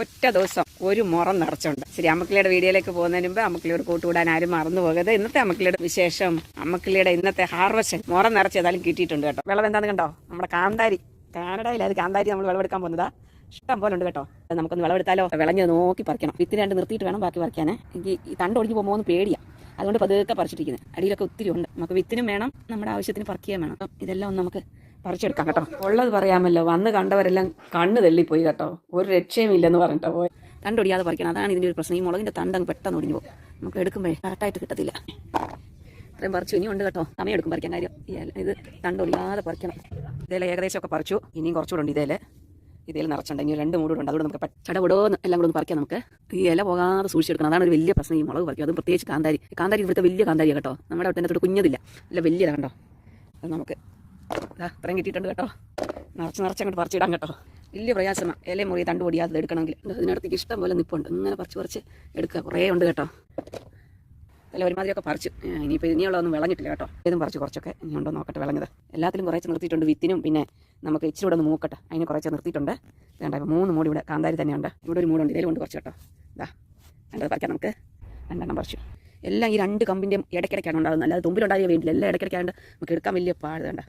ഒറ്റ ദിവസം ഒരു മുറം നിറച്ചുണ്ട്. ശരി അമ്മക്കിളിയുടെ വീഡിയോയിലേക്ക് പോകുന്നതിന് മുമ്പ് അമ്മക്കിളിയോട് കൂട്ടുകൂടാൻ ആരും മറന്നു പോകരുത്. ഇന്നത്തെ അമ്മക്കിളിയുടെ വിശേഷം അമ്മക്കിളിയുടെ ഇന്നത്തെ ഹാർവസ്റ്റ് മുറം നിറച്ച് ഏതായാലും കിട്ടിയിട്ടുണ്ട് കേട്ടോ. വെള്ളം എന്താന്ന് കണ്ടോ? നമ്മുടെ കാന്താരി. കാനഡയിൽ കാന്താരി നമ്മൾ വിളവെടുക്കാൻ പോകുന്നതാ. ഇഷ്ടം പോലെ ഉണ്ട് കേട്ടോ. നമുക്കൊന്ന് വിളവെടുത്താലോ? വിളഞ്ഞ് നോക്കി പറിക്കണം. വിത്തിന് രണ്ട് നിർത്തിയിട്ട് വേണം ബാക്കി പറിക്കാൻ എനിക്ക് ഈ തണ്ട് ഒടിഞ്ഞ് പോകുമ്പോൾ ഒന്ന് പേടിയാ. അതുകൊണ്ട് പതുക്കെ പറിച്ചിട്ടിരിക്കുന്നത് അടിയിലൊക്കെ ഒത്തിരി ഉണ്ട്. നമുക്ക് വിത്തിനും വേണം നമ്മുടെ ആവശ്യത്തിന് പറിക്കുകയും വേണം. ഇതെല്ലാം ഒന്ന് നമുക്ക് പറിച്ചെടുക്കാം കേട്ടോ. ഉള്ളത് പറയാമല്ലോ വന്ന് കണ്ടവരെല്ലാം കണ്ണ് തെള്ളിപ്പോയി കേട്ടോ. ഒരു രക്ഷയും ഇല്ലെന്ന് പറഞ്ഞിട്ടോ. പോയി തണ്ടൊടിയാതെ പറിക്കണം. അതാണ് ഇതിന്റെ ഒരു പ്രശ്നം. ഈ മുളകിന്റെ തണ്ടങ്ങ് പെട്ടെന്ന് ഒടിഞ്ഞു പോകും. നമുക്ക് എടുക്കുമ്പോഴേ കറക്റ്റായിട്ട് കിട്ടത്തില്ല. അത്രയും പറിച്ചു. ഇനി ഉണ്ട് കേട്ടോ. സമയം എടുക്കും പറിക്കാൻ കാര്യം. ഇത് തണ്ടൊടിയാതെ പറിക്കണം. ഇതേലെ ഏകദേശം ഒക്കെ പറിച്ചു. ഇനിയും കുറച്ചുകൂടെ ഉണ്ട് ഇതേലെ ഇതിൽ ഇനി രണ്ട് മൂടുണ്ട് അതുകൊണ്ട് നമുക്ക് ചടപടോന്ന് എല്ലാം കൂടെ ഒന്ന് പറിക്കാം നമുക്ക്. ഈ ഇല പോകാതെ സൂക്ഷിച്ചെടുക്കണം. അതാണ് ഒരു വലിയ പ്രശ്നം. ഈ മുളക് പറിക്കും. അതും പ്രത്യേകിച്ച് കാന്താരി. കാന്താരി ഇവിടുത്തെ വലിയ കാന്താരിയാണ് കേട്ടോ. നമ്മുടെ അവിടെ തന്നെ കുഞ്ഞതില്ല. അല്ല വലിയതാണ് കേട്ടോ അത് നമുക്ക് ദാ ഇത്രയും കിട്ടിയിട്ടുണ്ട് കേട്ടോ. നിറച്ച് നിറച്ചങ്ങോട്ട് പറിച്ചിടാൻ കേട്ടോ. വലിയ പ്രയാസമാണ് ഇല മുറി തണ്ട് പൊടിയാതെ എടുക്കണമെങ്കിൽ. അതിനടുത്തേക്ക് ഇഷ്ടം പോലെ നിപ്പുണ്ട്. ഇങ്ങനെ പറിച്ച് പറിച്ച് എടുക്കുക. കുറേ ഉണ്ട് കേട്ടോ. അല്ല ഒരുമാതിരിയൊക്കെ പറിച്ചു. ഇനിയിപ്പോൾ ഇനിയുള്ളതൊന്നും വിളഞ്ഞിട്ടില്ല കേട്ടോ. ഇതും പറിച്ച് കുറച്ചൊക്കെ ഇനി ഉണ്ടോ നോക്കട്ടെ വിളഞ്ഞത്. എല്ലാത്തിലും കുറച്ച് നിർത്തിയിട്ടുണ്ട് വിത്തിനും. പിന്നെ നമുക്ക് ഇച്ചിരി കൂടെ ഒന്ന് മൂക്കട്ടെ. അതിന് കുറച്ച് നിർത്തിയിട്ടുണ്ട്. വേണ്ട മൂന്ന് മൂടി ഇവിടെ കാന്താരി തന്നെയുണ്ട്. ഇവിടെ ഒരു മൂടുണ്ട്. ഇതിലും ഉണ്ട് കുറച്ച് കേട്ടോ. ഇതാ രണ്ടത് പറിക്കാം നമുക്ക്. രണ്ടെണ്ണം പറിച്ചു. എല്ലാം ഈ രണ്ട് കമ്പിന്റെയും ഇടയ്ക്കിടയ്ക്കാണ് ഉണ്ടാകുന്നത്. അല്ലാതെ തുമ്പിലുണ്ടായ വേണ്ടില്ല എല്ലാം ഇടയ്ക്കിടയ്ക്കാണ്ട് നമുക്ക് എടുക്കാൻ വലിയ പാട് വേണ്ട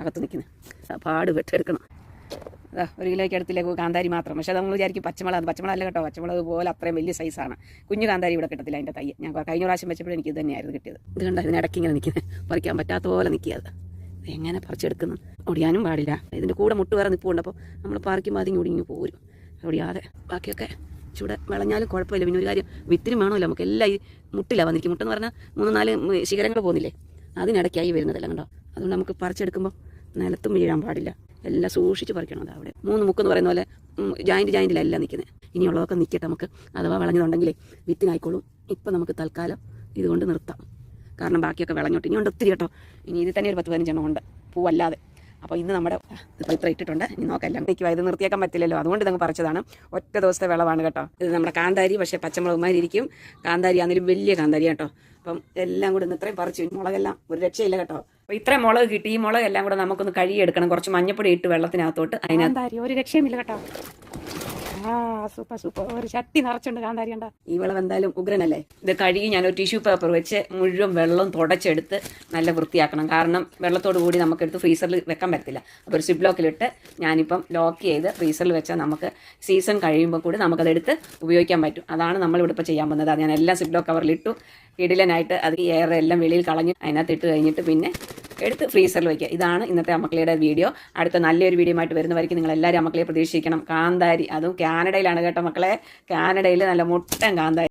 അകത്ത് നിൽക്കുന്നത് പാട് വെട്ടെടുക്കണം അതാ ഒരു കിലോയ്ക്ക് അടുത്തിലേക്ക് കാന്താരി മാത്രം. പക്ഷേ നമ്മൾ വിചാരിക്കും പച്ചമുളക് പച്ചമുളക് അല്ല കേട്ടോ. പച്ചമുളക് പോലെ അത്രയും വലിയ സൈസാണ്. കുഞ്ഞു കാന്താരി ഇവിടെ കിട്ടത്തില്ല അതിന്റെ തയ്യ ഞാൻ കഴിഞ്ഞ പ്രാവശ്യം വെച്ചപ്പോഴും എനിക്ക് ഇത് തന്നെയായിരുന്നു കിട്ടിയത്. ഇത് കണ്ട ഇതിന് ഇടയ്ക്ക് ഇങ്ങനെ നിൽക്കുന്നത് പറിക്കാൻ പറ്റാത്ത പോലെ നിൽക്കിയത് എങ്ങനെ പറിച്ചെടുക്കുന്നു? ഓടിയാനും പാടില്ല. ഇതിന്റെ കൂടെ മുട്ട് വേറെ നിൽപ്പുണ്ട് അപ്പോൾ നമ്മൾ പറിക്കുമ്പോൾ അതിങ്ങ് ഒടിഞ്ഞു പോരും. ഒടിയാതെ ബാക്കിയൊക്കെ ചൂടെ വിളഞ്ഞാലും കുഴപ്പമില്ല. പിന്നെ ഒരു കാര്യം വിത്തിനും വേണമല്ലോ. നമുക്ക് എല്ലാം ഈ മുട്ടില്ല വന്നിരിക്കും മുട്ടെന്ന് പറഞ്ഞാൽ മൂന്ന് നാല് ശിഖരങ്ങൾ പോകുന്നില്ലേ? അതിനിടയ്ക്കായി വരുന്നതല്ല കണ്ടോ? അതുകൊണ്ട് നമുക്ക് പറിച്ചെടുക്കുമ്പോൾ നിലത്തും വീഴാൻ പാടില്ല. എല്ലാം സൂക്ഷിച്ച് പറിക്കണം അത് അവിടെ. മൂന്ന് മുക്കെന്ന് പറയുന്ന പോലെ ജോയിന്റ് ജോയിന്റിലല്ല നിൽക്കുന്നത് ഇനിയുള്ളതൊക്കെ നിൽക്കട്ടെ നമുക്ക്. അഥവാ വിളഞ്ഞതുണ്ടെങ്കിലേ വിത്തിനായിക്കോളും. ഇപ്പം നമുക്ക് തൽക്കാലം ഇതുകൊണ്ട് നിർത്താം. കാരണം ബാക്കിയൊക്കെ വിളഞ്ഞോട്ട്. ഇനിയുണ്ട് ഒത്തിരി കേട്ടോ. ഇനി ഇത് തന്നെ ഒരു പത്ത് പതിനഞ്ചെണ്ണം ഉണ്ട്. പൂവല്ലാതെ. അപ്പോൾ ഇന്ന് നമ്മുടെ ഇപ്പോൾ ഇത്ര ഇട്ടിട്ടുണ്ട്. ഇനി നോക്കാം. എല്ലാം നിൽക്കുക ഇത് നിർത്തിയേക്കാൻ പറ്റില്ലല്ലോ. അതുകൊണ്ട് ഇതങ്ങ് പറിച്ചതാണ്. ഒറ്റ ദിവസത്തെ വിളവാണ് കേട്ടോ. ഇത് നമ്മുടെ കാന്താരി പക്ഷേ പച്ചമുളകുമാരി ഇരിക്കും. കാന്താരി ആണെങ്കിലും വലിയ കാന്താരി കേട്ടോ. അപ്പം എല്ലാം കൂടി ഇന്ന് ഇത്രയും പറിച്ചു. മുളകെല്ലാം ഒരു രക്ഷയില്ല കേട്ടോ. അപ്പോൾ ഇത്രയും മുളക് കിട്ടി. ഈ മുളക് എല്ലാം കൂടെ നമുക്കൊന്ന് കഴുകിയെടുക്കണം. കുറച്ച് മഞ്ഞപ്പൊടി ഇട്ട് വെള്ളത്തിനകത്തോട്ട് അതിനകത്ത് ഒരു രക്ഷയുമില്ല കേട്ടോ. സൂപ്പർ സൂപ്പർ ഒരു ചട്ടി നിറച്ചുണ്ട് കാന്താരി ഉണ്ടോ ഈ വെള്ളം എന്തായാലും ഉഗ്രനല്ലേ? ഇത് കഴുകി ഞാൻ ഒരു ടിഷ്യൂ പേപ്പർ വെച്ച് മുഴുവൻ വെള്ളം തുടച്ചെടുത്ത് നല്ല വൃത്തിയാക്കണം. കാരണം വെള്ളത്തോട് കൂടി നമുക്കെടുത്ത് ഫ്രീസറിൽ വെക്കാൻ പറ്റില്ല അപ്പോൾ ഒരു സിബ് ലോക്കിലിട്ട് ഞാനിപ്പം ലോക്ക് ചെയ്ത് ഫ്രീസറിൽ വെച്ചാൽ നമുക്ക് സീസൺ കഴിയുമ്പോൾ കൂടി നമുക്കതെടുത്ത് ഉപയോഗിക്കാൻ പറ്റും. അതാണ് നമ്മളിവിടെ ഇപ്പോൾ ചെയ്യാൻ പോകുന്നത്. അത് ഞാൻ എല്ലാം സിബ് ലോക്ക് കവറിലിട്ടു ഇടിലനായിട്ട് അത് ഈ എയർ എല്ലാം വെളിയിൽ കളഞ്ഞ് അതിനകത്ത് ഇട്ട് കഴിഞ്ഞിട്ട് പിന്നെ എടുത്ത് ഫ്രീസറിൽ വയ്ക്കുക ഇതാണ് ഇന്നത്തെ അമ്മക്കളിയുടെ വീഡിയോ അടുത്ത നല്ലൊരു വീഡിയോ ആയിട്ട് വരുന്നവർക്ക് നിങ്ങൾ എല്ലാവരും അമ്മക്കളെ പ്രതീക്ഷിക്കണം. കാന്താരി അതും കാനഡയിലാണ് കേട്ടോ മക്കളെ. കാനഡയിൽ നല്ല മുട്ടൻ കാന്താരി.